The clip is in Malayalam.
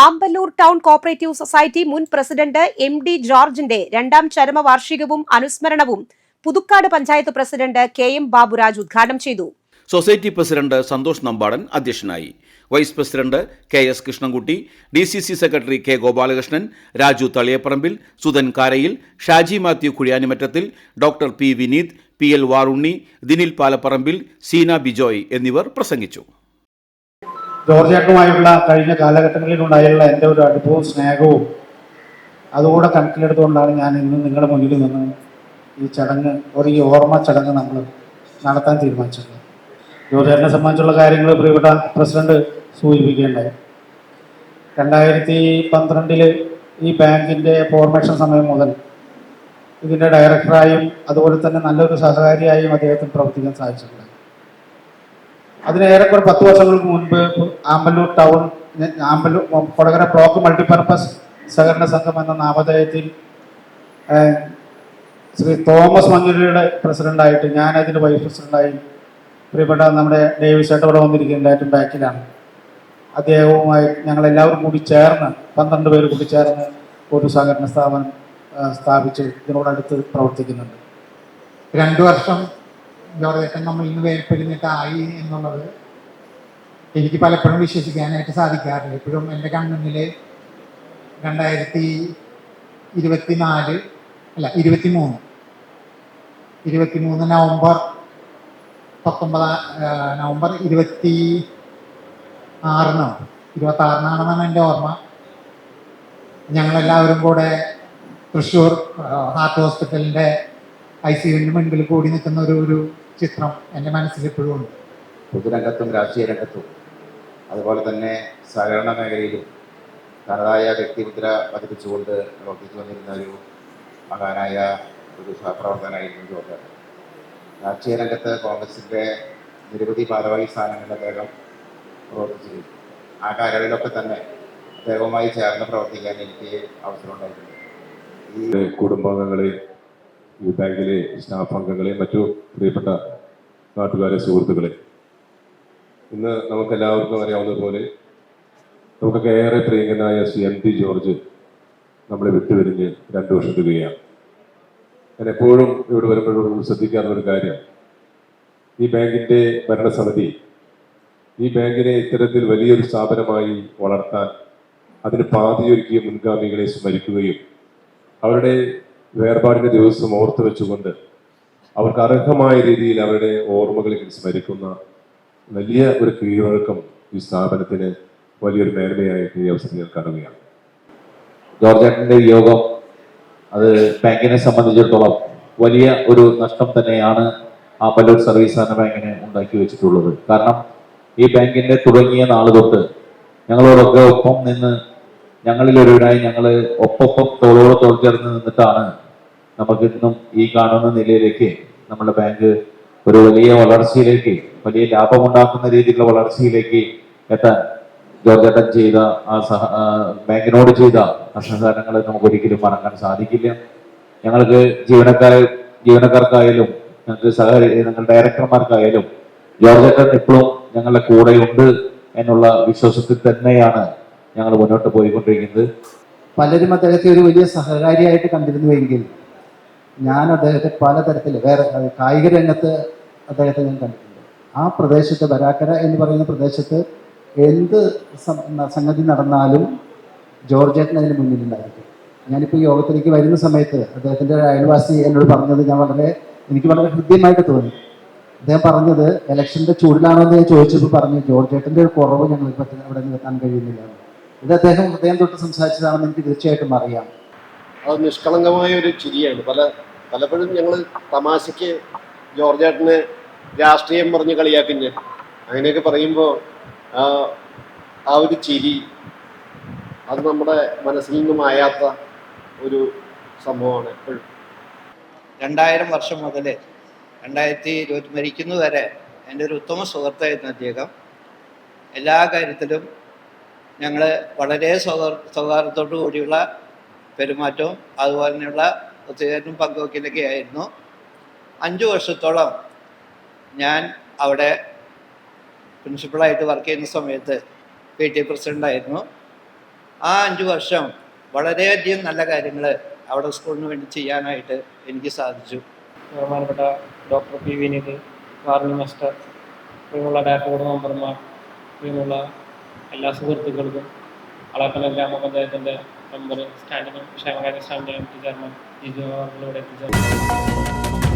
ആമ്പല്ലൂർ ടൗൺ കോപ്പറേറ്റീവ് സൊസൈറ്റി മുൻ പ്രസിഡന്റ് എം ഡി ജോർജിന്റെ രണ്ടാം ചരമവാർഷികവും അനുസ്മരണവും Puthukkad panchayat president K M Baburaj ഉദ്ഘാടനം ചെയ്തു. സൊസൈറ്റി പ്രസിഡന്റ് സന്തോഷ് നമ്പാടൻ അധ്യക്ഷനായി. Vice president K S Krishnankutty D C C secretary K Gopalakrishnan Raju Thaliyaparambil Sudhan Karayil Shaji Mathew Kuzhiyanimattathil doctor P Vineeth P L Varunni Dinil Palaparambil Seena Bijoy എന്നിവർ പ്രസംഗിച്ചു. ജോർജേട്ടുമായുള്ള കഴിഞ്ഞ കാലഘട്ടങ്ങളിലുണ്ടായുള്ള എന്റെ ഒരു അടുപ്പവും സ്നേഹവും അതുകൂടെ കണക്കിലെടുത്തുകൊണ്ടാണ് ഞാൻ ഇന്ന് നിങ്ങളുടെ മുന്നിൽ നിന്ന് ഈ ചടങ്ങ് ഒരു ഈ ഓർമ്മ ചടങ്ങ് നമ്മൾ നടത്താൻ തീരുമാനിച്ചത് ജോർജേട്ടിനെ സംബന്ധിച്ചുള്ള കാര്യങ്ങൾ പ്രിയപ്പെട്ട പ്രസിഡന്റ് സൂചിപ്പിക്കുകയുണ്ടായി രണ്ടായിരത്തി പന്ത്രണ്ടിൽ ഈ ബാങ്കിന്റെ ഫോർമേഷൻ സമയം മുതൽ ഇതിന്റെ ഡയറക്ടറായും അതുപോലെ തന്നെ നല്ലൊരു സഹകാരിയായും അദ്ദേഹത്തിന് പ്രവർത്തിക്കാൻ സാധിച്ചിട്ടുണ്ട്. അതിന് ഏറെക്കുറെ പത്ത് വർഷങ്ങൾക്ക് മുൻപ് Ampallur town Ampallur Kodakara block multipurpose സഹകരണ സംഘം എന്ന നാമധേയത്തിൽ ശ്രീ തോമസ് മഞ്ഞുരിയുടെ പ്രസിഡന്റായിട്ട് ഞാൻ അതിന്റെ വൈസ് പ്രസിഡന്റായി പ്രിയപ്പെട്ട നമ്മുടെ ഡേവിസ് ചേട്ടൻ ഇവിടെ വന്നിരിക്കുന്നത് ഏറ്റവും ബാക്കിലാണ്. അദ്ദേഹവുമായി ഞങ്ങളെല്ലാവരും കൂടി ചേർന്ന് പന്ത്രണ്ട് പേര് കൂടി ചേർന്ന് ഒരു സഹകരണ സ്ഥാപനം സ്ഥാപിച്ച് ഇതിനോടടുത്ത് പ്രവർത്തിക്കുന്നുണ്ട്. രണ്ടു വർഷം ജോർജേട്ടൻ നമ്മൾ ഇന്ന് വേർപ്പെടുന്നിട്ടായി എന്നുള്ളത് എനിക്ക് പലപ്പോഴും വിശ്വസിക്കാനായിട്ട് സാധിക്കാറില്ല ഇപ്പോഴും എന്റെ കൺമുന്നിൽ രണ്ടായിരത്തി ഇരുപത്തിനാല് അല്ല ഇരുപത്തി മൂന്ന് ഇരുപത്തി മൂന്ന് നവംബർ പത്തൊമ്പതാം നവംബർ ഇരുപത്തി ആറിനോ ഇരുപത്തി ആറിനാണെന്നാണ് എന്റെ ഓർമ്മ. ഞങ്ങളെല്ലാവരും കൂടെ തൃശ്ശൂർ ഹാർട്ട് ഹോസ്പിറ്റലിന്റെ ഐ സി യുവിന്റെ മുൻപിൽ കൂടി നിൽക്കുന്ന ഒരു ഒരു ചിത്രം എന്റെ മനസ്സിൽ ഇപ്പോഴും ഉണ്ട്. പൊതുരംഗത്തും രാഷ്ട്രീയ രംഗത്തും അതുപോലെ തന്നെ സഹകരണ മേഖലയിലും തനതായ വ്യക്തിമുദ്ര പതിപ്പിച്ചുകൊണ്ട് പ്രവർത്തിച്ചു വന്നിരുന്ന ഒരു മഹാനായ ഒരു സഹപ്രവർത്തകനായിരുന്നു ജോർജ് രാഷ്ട്രീയ രംഗത്ത് കോൺഗ്രസിന്റെ നിരവധി ഭാരവാഹി സ്ഥാനങ്ങളിൽ അദ്ദേഹം പ്രവർത്തിച്ചിരുന്നു ആ കാലങ്ങളിലൊക്കെ തന്നെ അദ്ദേഹവുമായി ചേർന്ന് പ്രവർത്തിക്കാൻ എനിക്ക് അവസരമുണ്ടായിട്ടുണ്ട് ഈ കുടുംബാംഗങ്ങളെ ഈ ബാങ്കിലെ സ്റ്റാഫ് അംഗങ്ങളെ മറ്റു പ്രിയപ്പെട്ട നാട്ടുകാരെ സുഹൃത്തുക്കളെ. ഇന്ന് നമുക്കെല്ലാവർക്കും അറിയാവുന്നതുപോലെ നമുക്കൊക്കെ ഏറെ പ്രിയങ്കനായ ശ്രീ എം ടി ജോർജ് നമ്മളെ വിട്ടുപിരിഞ്ഞ് രണ്ടു വർഷം തികയാണ് ഞാൻ എപ്പോഴും ഇവിടെ വരുമ്പോഴും ശ്രദ്ധിക്കാറുള്ള ഒരു കാര്യം. ഈ ബാങ്കിന്റെ ഭരണസമിതി ഈ ബാങ്കിനെ ഇത്തരത്തിൽ വലിയൊരു സ്ഥാപനമായി വളർത്താൻ അതിന് പാതിയൊരുക്കിയ മുൻഗാമികളെ സ്മരിക്കുകയും അവരുടെ വേർപാടിന്റെ ദിവസം ഓർത്തു വെച്ചുകൊണ്ട് അവർക്ക് അർഹമായ രീതിയിൽ അവരുടെ ഓർമ്മകളിൽ സ്മരിക്കുന്ന വലിയ ഒരു കീഴ്വഴക്കം ഈ സ്ഥാപനത്തിന് വലിയൊരു മേന്മയായിട്ട് ഈ അവസരത്തിൽ കാണുകയാണ്. ജോർജേട്ടന്റെ വിയോഗം അത് ബാങ്കിനെ സംബന്ധിച്ചിടത്തോളം വലിയ ഒരു നഷ്ടം തന്നെയാണ് ആ പല്ലൂർ സർവീസ് സഹകരണ ബാങ്കിന് ഉണ്ടാക്കി വെച്ചിട്ടുള്ളത്. കാരണം ഈ ബാങ്കിന്റെ തുടങ്ങിയ നാൾ ഞങ്ങളോടൊക്കെ ഒപ്പം നിന്ന് ഞങ്ങളിൽ ഒരുവരായി ഞങ്ങൾ ഒപ്പൊപ്പം തോളോട് തോൾ ചേർന്ന് നിന്നിട്ടാണ് നമുക്ക് ഇന്നും ഈ കാണുന്ന നിലയിലേക്ക് നമ്മുടെ ബാങ്ക് ഒരു വലിയ വളർച്ചയിലേക്ക് വലിയ ലാഭമുണ്ടാക്കുന്ന രീതിയിലുള്ള വളർച്ചയിലേക്ക് എത്താൻ ജോർജേട്ടൻ ചെയ്ത ആ സഹ ബാങ്കിനോട് ചെയ്ത നഷ്ടസഹകരണങ്ങൾ നമുക്ക് ഒരിക്കലും മറക്കാൻ സാധിക്കില്ല. ഞങ്ങൾക്ക് ജീവനക്കാർ ജീവനക്കാർക്കായാലും ഞങ്ങൾക്ക് സഹകരി ഞങ്ങൾ ഡയറക്ടർമാർക്കായാലും ജോർജേട്ടൻ ഇപ്പോഴും ഞങ്ങളുടെ കൂടെയുണ്ട് എന്നുള്ള വിശ്വാസത്തിൽ തന്നെയാണ് ഞങ്ങൾ മുന്നോട്ട് പോയിക്കൊണ്ടിരിക്കുന്നത്. പലരും അദ്ദേഹത്തെ ഒരു വലിയ സഹകാരിയായിട്ട് കണ്ടിരുന്നുവെങ്കിൽ ഞാൻ അദ്ദേഹത്തെ പലതരത്തിൽ വേറെ കായിക രംഗത്ത് അദ്ദേഹത്തെ ഞാൻ കണ്ടിട്ടുണ്ട്. ആ പ്രദേശത്ത് വരാക്കര എന്ന് പറയുന്ന പ്രദേശത്ത് എന്ത് സംഗതി നടന്നാലും ജോർജേട്ടൻ അതിന് മുന്നിലുണ്ടായിരിക്കും. ഞാനിപ്പോൾ യോഗത്തിലേക്ക് വരുന്ന സമയത്ത് അദ്ദേഹത്തിന്റെ അയൽവാസി എന്നോട് പറഞ്ഞത് ഞാൻ വളരെ എനിക്ക് വളരെ ഹൃദ്യമായിട്ട് തോന്നി. അദ്ദേഹം പറഞ്ഞത് ഇലക്ഷന്റെ ചൂടിലാണോ? എന്ന് ഞാൻ ചോദിച്ചപ്പോൾ പറഞ്ഞു ജോർജേട്ടന്റെ ഒരു കുറവ് ഞങ്ങൾ പറ്റുന്ന അവിടെ നിർത്താൻ കഴിയുന്നില്ല. എന്ന്." ഇത് അദ്ദേഹം ഹൃദയം തൊട്ട് സംസാരിച്ചതാണെന്ന് എനിക്ക് തീർച്ചയായിട്ടും അറിയാം. അത് നിഷ്കളങ്കമായ ഒരു ചിരിയാണ്. പല പലപ്പോഴും ഞങ്ങൾ തമാശയ്ക്ക് ജോർജേട്ടനെ രാഷ്ട്രീയം പറഞ്ഞ് കളിയാക്കും ഞാൻ അങ്ങനെയൊക്കെ പറയുമ്പോൾ ആ ആ ഒരു ചിരി അത് നമ്മുടെ മനസ്സിൽ നിന്ന് മായാത്ത ഒരു സംഭവമാണ് എപ്പോഴും. രണ്ടായിരം വർഷം മുതൽ രണ്ടായിരത്തി ഇരുപത്തി മരിക്കുന്നത് വരെ എന്റെ ഒരു ഉത്തമ സുഹൃത്തായിരുന്നു അദ്ദേഹം. എല്ലാ കാര്യത്തിലും ഞങ്ങൾ വളരെ സൗഹാർ സൗഹാർദ്ദത്തോടു കൂടിയുള്ള പെരുമാറ്റവും അതുപോലെ തന്നെയുള്ള ഒത്തുചേരലും പങ്കുവയ്ക്കലൊക്കെ ആയിരുന്നു. അഞ്ച് വർഷത്തോളം ഞാൻ അവിടെ പ്രിൻസിപ്പളായിട്ട് വർക്ക് ചെയ്യുന്ന സമയത്ത് പി ടി പ്രസിഡന്റായിരുന്നു ആ അഞ്ച് വർഷം വളരെയധികം നല്ല കാര്യങ്ങൾ അവിടെ സ്കൂളിന് വേണ്ടി ചെയ്യാനായിട്ട് എനിക്ക് സാധിച്ചു. ബഹുമാനപ്പെട്ട doctor P Vineeth Varunni master പ്രിയമുള്ള ഡയറക്ടർ മെമ്പർമാർ എല്ലാ സുഹൃത്തുക്കൾക്കും അളക്കല ഗ്രാമപഞ്ചായത്തിന്റെ മെമ്പർ സ്റ്റാൻഡിംഗ് ക്ഷേമകാര്യ കമ്മിറ്റി ചെയർമാൻ ജിജു അവരുടെ എത്തിച്ചേർന്നു.